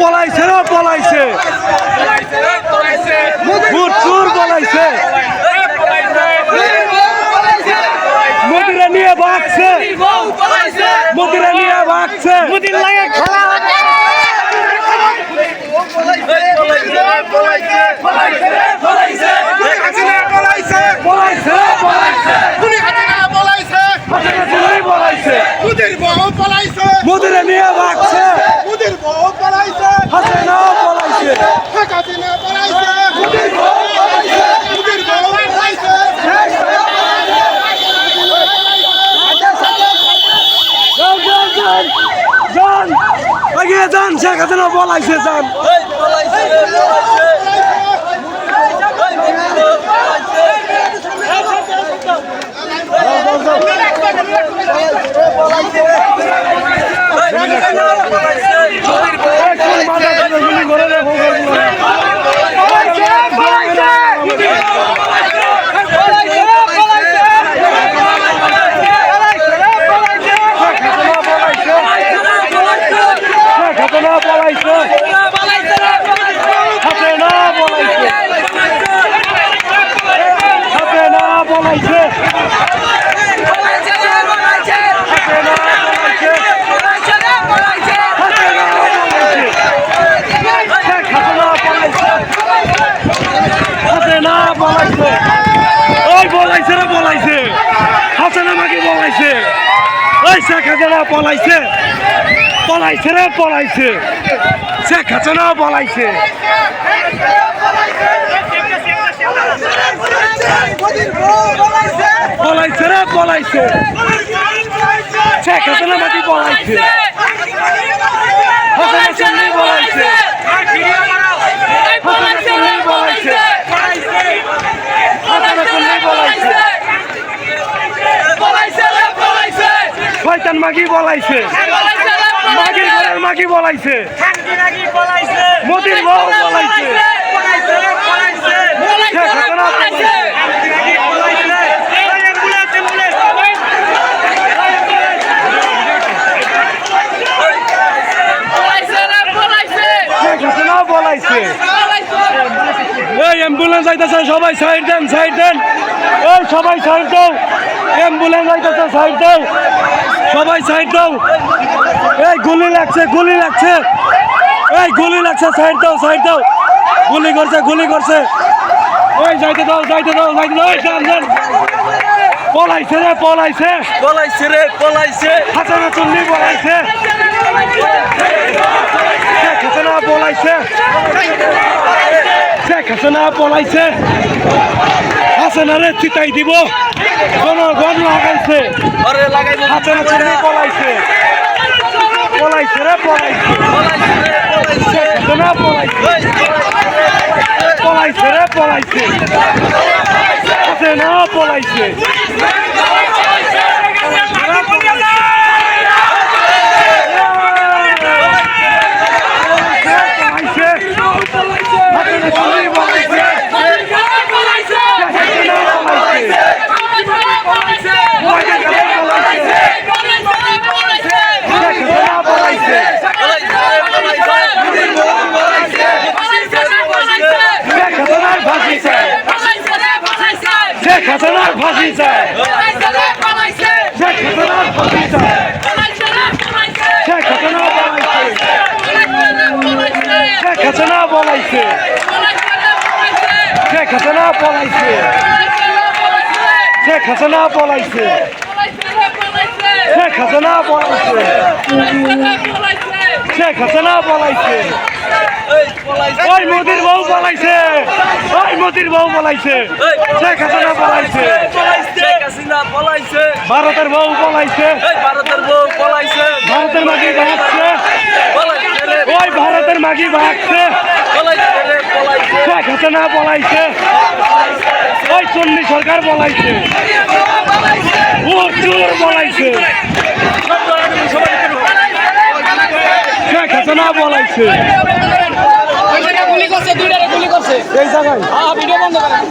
পলাইছে রে পলাইছে? ভূত চুর পলাইছে। মোদিরা নিয়ে ভাগছে। মোদিরা নিয়ে ভাগছে। মোদির লাগে খেলা মোদিরা নিয়ে ভাগছে হাসিনা পলাইছে যান যান যান যান এগিয়ে যান শেখ হাসিনা পলাইছে যান। করে রে ঘটনা পলাইছে হাতে না পলাইছে হাতে পলাইছে হাতে না শেখ হাসিনা পলাইছে হাতে না পলাইছে ওই পলাইছে রে পলাইছে হাসিনা মাকে ওই শেখ হাসিনা পলাইছে পলাইছে রে পলাইছে শেখ হাসিনা পলাইছে পলাইছে রে পলাইছে শেখ হাসিনা শয়তান মাগি বলাইছে। মাগির ঘরের মাগি বলাইছে? মোদির বউ বলাইছে। হাসিনা এই অ্যাম্বুলেন্স আইতেছে সবাই সাইড দেন সাইড দেন। এই সবাই সাইড দাও। অ্যাম্বুলেন্স আইতেছে সাইড দাও। সবাই সাইড দাও। এই গুলি লাগছে গুলি লাগছে। এই গুলি লাগছে সাইড দাও সাইড দাও। গুলি করছে গুলি করছে। ওই যাইতে দাও যাইতে দাও যাইতে দাও। যান যান। পলাইছে রে পলাইছে। পলাইছে রে পলাইছে। হাসানা চুল্লি পলাইছে। হাসিনা পলাইছে শেখ হাসিনা পলাইছে হাসিনারে চিতাই দিব লাগাইছে হাসিনা চুল্লি পলাইছে পলাইছে রে পলাইছে হাসিনা পলাইছে পলাইছে রে পলাইছে পলাইছে হাসিনা চুল্লি পলাইছে হাসিনা পলাইছে শেখ হাসিনা পলাইছে শেখ হাসিনার ফাঁসি চাই শেখ হাসিনার ফাঁসি চাই শেখ হাসিনার ফাঁসি চাই শেখ হাসিনা পলাইছে শেখ হাসিনা পলাইছে শেখ হাসিনা পলাইছে। শেখ হাসিনা পলাইছে। শেখ হাসিনা পলাইছে। শেখ হাসিনা পলাইছে। ওই মোদির বউ পলাইছে। ওই মোদির বউ পলাইছে। শেখ হাসিনা পলাইছে। ভারতের বউ পলাইছে। ভারতের ভারতের মাগি ভাগছে। ওই ভারতের মাগি ভাগছে। শেখ হাসিনা পলাইছে। ওই চল্লি সরকার বলাইছে। প্রচুর বলাইছে। শেখ হাসিনা করছে এই জায়গায়। হ্যাঁ ভিডিও বন্ধ করেন।